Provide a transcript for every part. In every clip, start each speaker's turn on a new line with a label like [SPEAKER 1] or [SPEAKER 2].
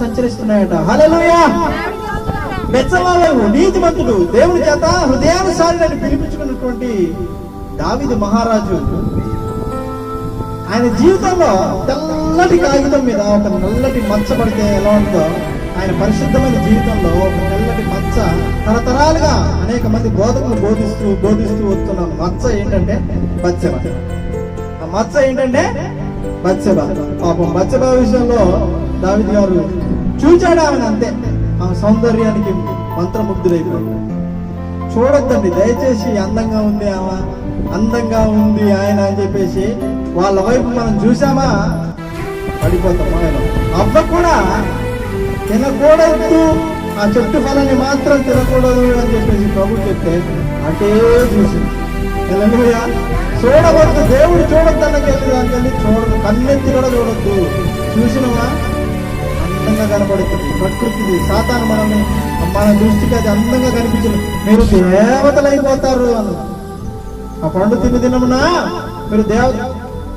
[SPEAKER 1] సంచరిస్తున్నాయట. హల్లెలూయా! మెచ్చవాళ్ళు నీతిమంతుడు దేవుని చేత హృదయానుసారి పిలిపించుకున్నటువంటి దావిది మహారాజు. ఆయన జీవితంలో తెల్లటి కాగితం మీద ఒక నల్లటి మచ్చ పడితే ఎలా ఉంటుందో ఆయన పరిశుద్ధమైన జీవితంలో ఒక నల్లటి మచ్చ తరతరాలుగా అనేక మంది బోధకులు బోధిస్తూ బోధిస్తూ వస్తున్న మచ్చ ఏంటంటే బచ్చబ ఆ మచ్చ ఏంటంటే బచ్చబ పాపం బచ్చబ విషయంలో దావిది గారు చూచాడు ఆమెను అంతే ఆమె సౌందర్యానికి మంత్రముగ్ధులైపోయింది చూడొద్దండి దయచేసి అందంగా ఉంది ఆమె అందంగా ఉంది ఆయన అని చెప్పేసి వాళ్ళ వైపు మనం చూసామా పడిపోతాం ఆయన అవ్వ కూడా తినకూడదు. ఆ చెట్టు ఫలాన్ని మాత్రం తినకూడదు అని చెప్పేసి ప్రభు చెప్తే అంటే చూసింది. చూడవద్దు దేవుడు చూడొద్దన్నకెళ్ళి దానికెళ్ళి చూడదు కన్నెత్తి కూడా చూడొద్దు. చూసినవా? అందంగా కనబడుతుంది ప్రకృతిది సాతాను మనల్ని మన దృష్టికి అది అందంగా కనిపించింది. మీరు దేవతలు అయిపోతారు అన్న ఆ పండు తిని తినమునా మీరు దేవ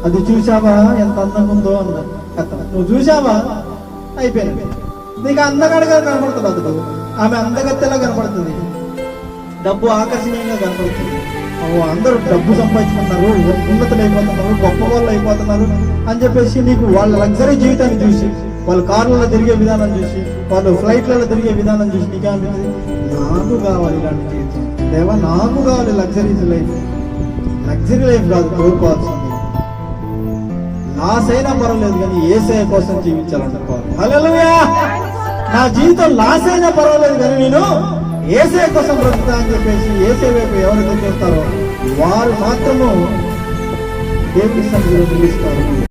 [SPEAKER 1] అది చూసావా ఎంత అందంగా ఉందో అన్న నువ్వు చూసావా అయిపోయింది. నీకు అందగడగా కనబడుతుంది అతడు ఆమె అందగత్తెలా కనపడుతుంది? డబ్బు ఆకర్షణీయంగా కనపడుతుంది. అందరూ డబ్బు సంపాదించుకున్నారు ఉన్నతులు అయిపోతున్నారు గొప్ప వాళ్ళు అయిపోతున్నారు అని చెప్పేసి నీకు వాళ్ళ లగ్జరీ జీవితాన్ని చూసి వాళ్ళు కార్లలో తిరిగే విధానం చూసి వాళ్ళు ఫ్లైట్లలో తిరిగే విధానం చూసి నీకు నాకు కావాలి ఇలాంటి జీవితం. దేవా నాకు కావాలి లగ్జరీస్ లైఫ్ లగ్జరీ లైఫ్ కాదు కోరుకోవాల్సింది లాస్ అయినా పర్వాలేదు కానీ ఏసఐ కోసం జీవించాలనుకోవాలి హల్లెలూయా! నా జీవితం లాస్ అయినా పర్వాలేదు కానీ నేను ఏసఐ కోసం బ్రతుకుతా అని చెప్పేసి ఏసఐ వైపు ఎవరైతే చేస్తారో వారు మాత్రము దేవుని సన్నిధిలో నిలుస్తారు.